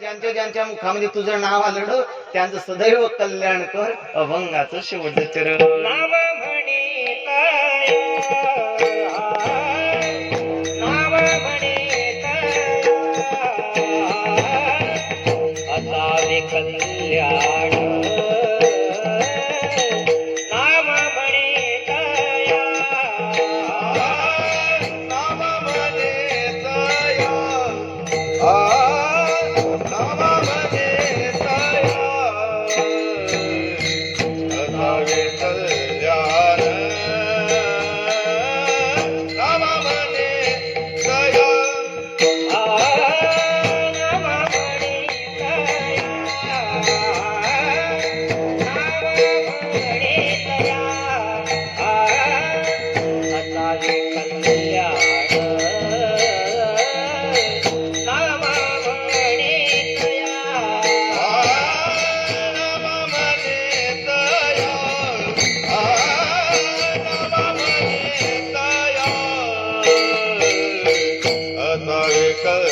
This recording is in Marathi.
ज्यांच्या ज्यांच्या मुखामध्ये तुझं नाव आलं त्यांचं सदैव कल्याण कर अभंगाचं शेवटचं चरण. नाव म्हणे नाव म्हणे कल्याण color.